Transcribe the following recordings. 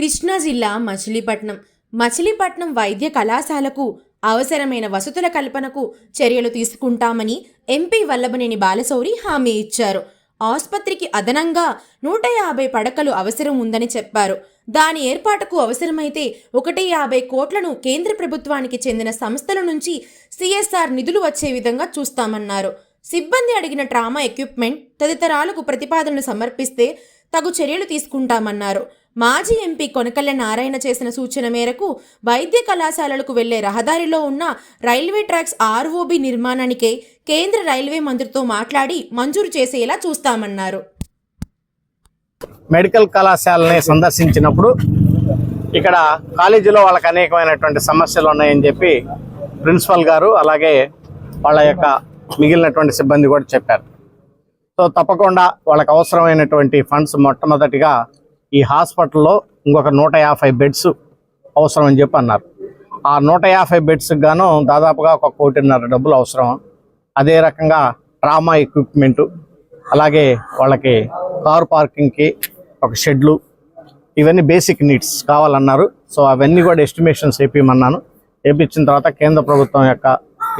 కృష్ణా జిల్లా మచిలీపట్నం. మచిలీపట్నం వైద్య కళాశాలకు అవసరమైన వసతుల కల్పనకు చర్యలు తీసుకుంటామని ఎంపీ వల్లభనేని బాలశౌరి హామీ ఇచ్చారు. ఆసుపత్రికి అదనంగా నూట యాభై పడకలు అవసరం ఉందని చెప్పారు. దాని ఏర్పాటుకు అవసరమైతే ఒకటి యాభై కోట్లను కేంద్ర ప్రభుత్వానికి చెందిన సంస్థల నుంచి సిఎస్ఆర్ నిధులు వచ్చే విధంగా చూస్తామన్నారు. సిబ్బంది అడిగిన ట్రామా ఎక్విప్మెంట్ తదితరాలకు ప్రతిపాదనలు సమర్పిస్తే తగు చర్యలు తీసుకుంటామన్నారు. మాజీ ఎంపీ కొనకళ్ళ నారాయణ చేసిన సూచన మేరకు వైద్య కళాశాలలకు వెళ్ళే రహదారిలో ఉన్న రైల్వే ట్రాక్స్ ఆర్ఓబి నిర్మాణానికే కేంద్ర రైల్వే మంత్రితో మాట్లాడి మంజూరు చేసేలా చూస్తామన్నారు. మెడికల్ కళాశాలని సందర్శించినప్పుడు ఇక్కడ కాలేజీలో వాళ్ళకి అనేకమైనటువంటి సమస్యలు ఉన్నాయని చెప్పి ప్రిన్సిపల్ గారు అలాగే వాళ్ళ యొక్క మిగిలినటువంటి సిబ్బంది కూడా చెప్పారు. సో తప్పకుండా వాళ్ళకి అవసరమైనటువంటి ఫండ్స్ మొట్టమొదటిగా ఈ హాస్పిటల్లో ఇంకొక నూట యాభై బెడ్స్ అవసరం అని చెప్పి అన్నారు. ఆ నూట యాభై బెడ్స్కి గాను దాదాపుగా ఒక కోటిన్నర డబ్బులు అవసరం. అదే రకంగా ట్రామా ఎక్విప్మెంటు అలాగే వాళ్ళకి కారు పార్కింగ్కి ఒక షెడ్లు ఇవన్నీ బేసిక్ నీడ్స్ కావాలన్నారు. సో అవన్నీ కూడా ఎస్టిమేషన్స్ వేపించమన్నాను వేపించిన తర్వాత కేంద్ర ప్రభుత్వం యొక్క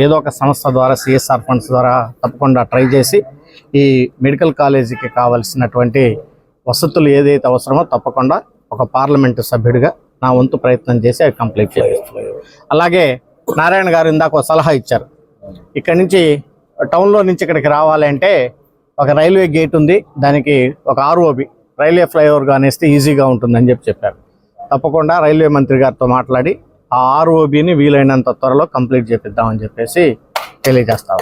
ఏదో ఒక సంస్థ ద్వారా సిఎస్ఆర్ ఫండ్స్ ద్వారా తప్పకుండా ట్రై చేసి ఈ మెడికల్ కాలేజీకి కావాల్సినటువంటి వసతులు ఏదైతే అవసరమో తప్పకుండా ఒక పార్లమెంటు సభ్యుడిగా నా వంతు ప్రయత్నం చేసి అవి కంప్లీట్ చేస్తాను అలాగే నారాయణ గారు ఇందాక ఒక సలహా ఇచ్చారు. ఇక్కడ నుంచి టౌన్లో నుంచి ఇక్కడికి రావాలంటే ఒక రైల్వే గేట్ ఉంది దానికి ఒక ఆర్ఓబి రైల్వే ఫ్లైఓవర్ కానిస్తే ఈజీగా ఉంటుందని చెప్పి చెప్పారు. తప్పకుండా రైల్వే మంత్రి గారితో మాట్లాడి ఆ ఆర్ఓబిని వీలైనంత త్వరలో కంప్లీట్ చేపిద్దామని చెప్పేసి తెలియజేస్తా